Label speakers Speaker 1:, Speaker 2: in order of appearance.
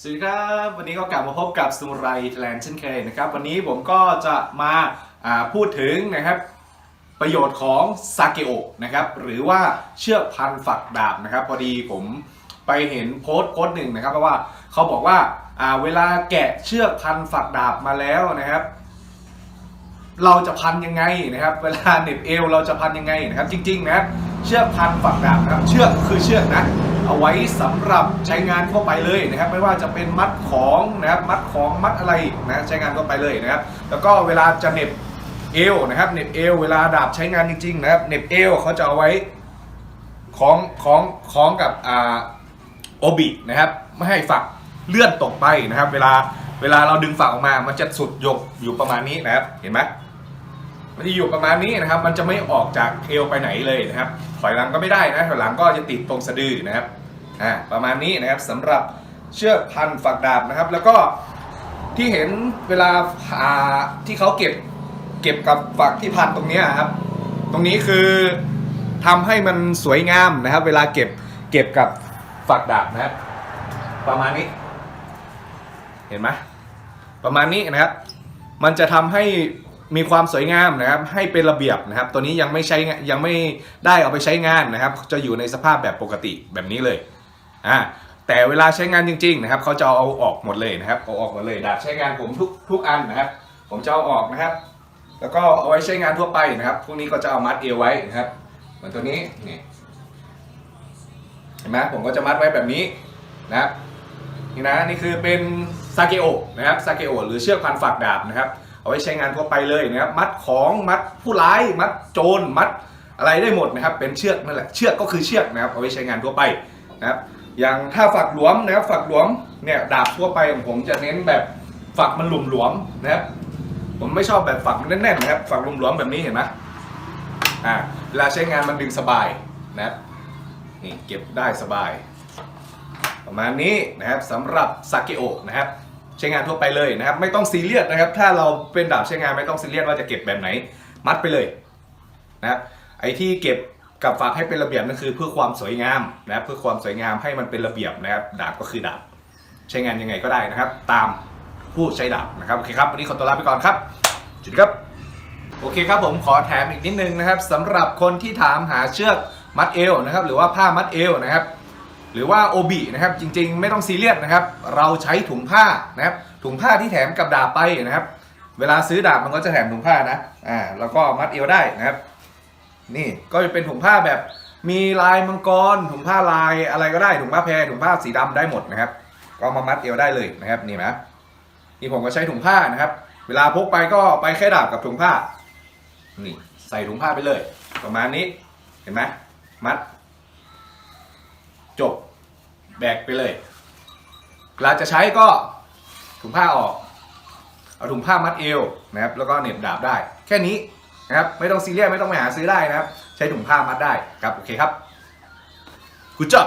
Speaker 1: สวัสดีครับ วันนี้ก็กลับมาพบกับสมุไรแลนด์เช่นเคยนะครับ วันนี้ผมก็จะมาพูดถึงนะครับประโยชน์ของซาเกโอะนะครับหรือว่าเชือกพันฝักดาบนะครับ พอดีผมไปเห็นโพสต์โพสต์หนึ่งนะครับเพราะว่าเขาบอกว่าเวลาแกะเชือกพันฝักดาบมาแล้วนะครับเราจะพันยังไงนะครับ เวลาเหน็บเอวเราจะพันยังไงนะครับ จริงๆนะครับ เชือกพันฝักดาบนะครับเชือกคือเชือกนะเอาไว้สำหรับใช้งานทั่วไปเลยนะครับ ไม่ว่าจะเป็นมัดของนะครับมัดของมัดอะไรนะใช้งานทั่วไปเลยนะครับ แล้วก็เวลาจะเหน็บเอวนะครับเหน็บเอวเวลาดาบใช้งานจริงๆนะครับเหน็บเอวเขาจะเอาไว้ของของของกับอ่าโอบินะครับไม่ให้ฝักเลื่อนตกไปนะครับ เวลาเวลาเราดึงฝักออกมามันจะสุดยกอยู่ประมาณนี้นะครับเห็นไหม มันจะอยู่ประมาณนี้นะครับ มันจะไม่ออกจากเอวไปไหนเลยนะครับ ถอยหลังก็ไม่ได้นะ ถอยหลังก็จะติดตรงสะดือนะครับ อ่า ประมาณนี้นะครับสำหรับเชือกพันฝักดาบนะครับ แล้วก็ที่เห็นเวลาอ่าที่เขาเก็บเก็บกับฝักที่พันตรงนี้ครับ ตรงนี้คือทำให้มันสวยงามนะครับ เวลาเก็บเก็บกับฝักดาบนะครับ ประมาณนี้ เห็นไหมประมาณนี้นะครับ มันจะทำให้ มีความสวยงามนะครับให้เป็นระเบียบนะครับ ตัวนี้ยังไม่ใช้งานยังไม่ได้เอาไปใช้งานนะครับ จะอยู่ในสภาพแบบปกติแบบนี้เลยอ่าแต่เวลาใช้งานจริงๆนะครับเขาจะเอาออกหมดเลยนะครับเอาออกหมดเลยดาบใช้งานผมทุกทุกอันนะครับ ผมจะเอาออกนะครับ แล้วก็เอาไว้ใช้งานทั่วไปนะครับพวกนี้ก็จะเอามัดเอวไว้นะครับ เหมือนตัวนี้นี่เห็นไหมผมก็จะมัดไว้แบบนี้นะครับนี่นะนี่คือเป็นซาเกโอะนะครับซาเกโอะหรือเชือกพันฝักดาบนะครับ เอาไว้ใช้งานทั่วไปเลยนะครับ มัดของมัดผู้ร้าย มัดโจรมัดอะไรได้หมดนะครับ เป็นเชือกนั่นแหละเชือกก็คือเชือกนะครับเอาไว้ใช้งานทั่วไปนะครับอย่างถ้าฝักหลวมนะครับฝักหลวมเนี่ยดาบทั่วไปของผมจะเน้นแบบฝักมันหลุมหลวมนะครับผมไม่ชอบแบบฝักมันแน่นๆนะครับฝักหลุมหลวมแบบนี้เห็นไหมอ่าเวลาใช้งานมันดึงสบายนะครับนี่เก็บได้สบาย ประมาณนี้นะครับสำหรับซาเกโอะนะครับ ใช้งานทั่วไปเลยนะครับ ไม่ต้องซีเรียสนะครับ ถ้าเราเป็นดาบใช้งานไม่ต้องซีเรียสว่าจะเก็บแบบไหน มัดไปเลยนะครับไอ้ที่เก็บกับฝากให้เป็นระเบียบนั่นคือเพื่อความสวยงามนะเพื่อความสวยงามให้มันเป็นระเบียบนะครับ ดาบก็คือดาบ ใช้งานยังไงก็ได้นะครับ ตามผู้ใช้ดาบนะครับโอเคครับวันนี้ขอตัวลาไปก่อนครับสวัสดีครับโอเคครับผมขอแถมอีกนิดนึงนะครับสำหรับคนที่ถามหาเชือกมัดเอวนะครับ หรือว่าผ้ามัดเอวนะครับ หรือว่าโอบินะครับจริงๆ ไม่ต้องซีเรียสนะครับเราใช้ถุงผ้านะครับถุงผ้าที่แถมกับดาบไปนะครับ เวลาซื้อดาบมันก็จะแถมถุงผ้านะอ่าแล้วก็มัดเอวได้นะครับ นี่ก็จะเป็นถุงผ้าแบบมีลายมังกร ถุงผ้าลายอะไรก็ได้ถุงผ้าแพรถุงผ้าสีดำได้หมดนะครับ ก็มามัดเอวได้เลยนะครับนี่นะนี่ผมก็ใช้ถุงผ้านะครับ เวลาพกไปก็ไปแค่ดาบกับถุงผ้านี่ใส่ถุงผ้าไปเลย ประมาณนี้เห็นไหมมัด แบกไปเลยเวลาจะใช้ก็ถุงผ้าออกเอาถุงผ้ามัดเอวนะครับแล้วก็เหน็บดาบได้ แค่นี้นะครับไม่ต้องซีเรียสไม่ต้องไปหาซื้อได้นะครับ ใช้ถุงผ้ามัดได้ครับโอเคครับกูจบ